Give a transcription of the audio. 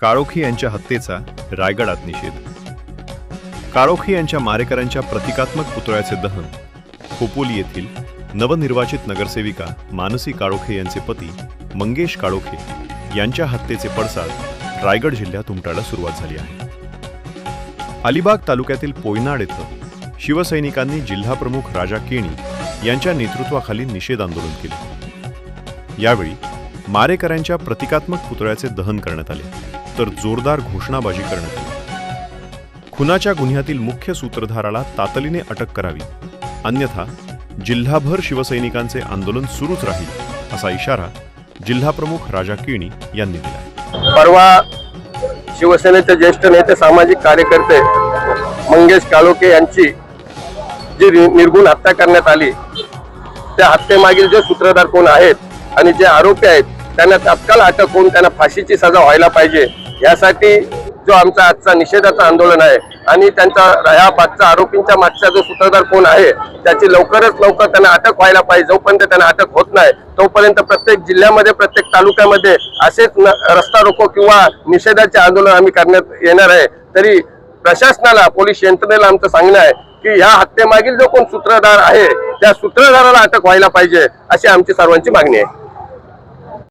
काळोखी यांच्या हत्येचा रायगडात निषेध. काळोखी यांच्या मारेकऱ्यांच्या प्रतिकात्मक पुतळ्याचे दहन. खोपोली येथील नवनिर्वाचित नगरसेविका मानसी काळोखे यांचे पती मंगेश काळोखे यांच्या हत्येचे पडसाद रायगड जिल्ह्यात उमटायला सुरुवात झाली आहे. अलिबाग तालुक्यातील पोयनाड येथे शिवसैनिकांनी जिल्हाप्रमुख राजा केणी यांच्या नेतृत्वाखाली निषेध आंदोलन केले. यावेळी मारेकऱ्यांच्या प्रतिकात्मक पुतळ्याचे दहन करण्यात आले. तर जोरदार घोषणाबाजी करण्यात आली. खुनाच्या गुन्ह्यातील मुख्य सूत्रधाराला तातडीने अटक करावी. अन्यथा जिल्हाभर शिवसैनिकांचे आंदोलन सुरूच राहील असा इशारा जिल्हाप्रमुख राजा केणी यांनी दिला परवा शिवसेनेचे ज्येष्ठ नेते सामाजिक कार्यकर्ते मंगेश काळोके यांची जी निर्गुण हत्या करण्यात आली त्या हत्येमागील जे सूत्रधार कोण आहेत आणि जे आरोपी आहेत त्यांना तात्काळ अटक होऊन त्यांना फाशीची सजा व्हायला पाहिजे यासाठी जो आमचा आजचा निषेधाचं आंदोलन आहे आणि त्यांचा ह्या पाचचा आरोपींच्या मागचा जो सूत्रधार कोण आहे त्याची लवकरच लवकर त्यांना अटक व्हायला पाहिजे. जोपर्यंत त्यांना अटक होत नाही तोपर्यंत प्रत्येक जिल्ह्यामध्ये प्रत्येक तालुक्यामध्ये असेच न- रस्ता रोको किंवा निषेधाचे आंदोलन आम्ही करण्यात येणार आहे. तरी प्रशासनाला पोलीस यंत्रणेला आमचं सांगणं आहे की ह्या हत्येमागील जो कोण सूत्रधार आहे त्या सूत्रधाराला अटक व्हायला पाहिजे अशी आमची सर्वांची मागणी आहे.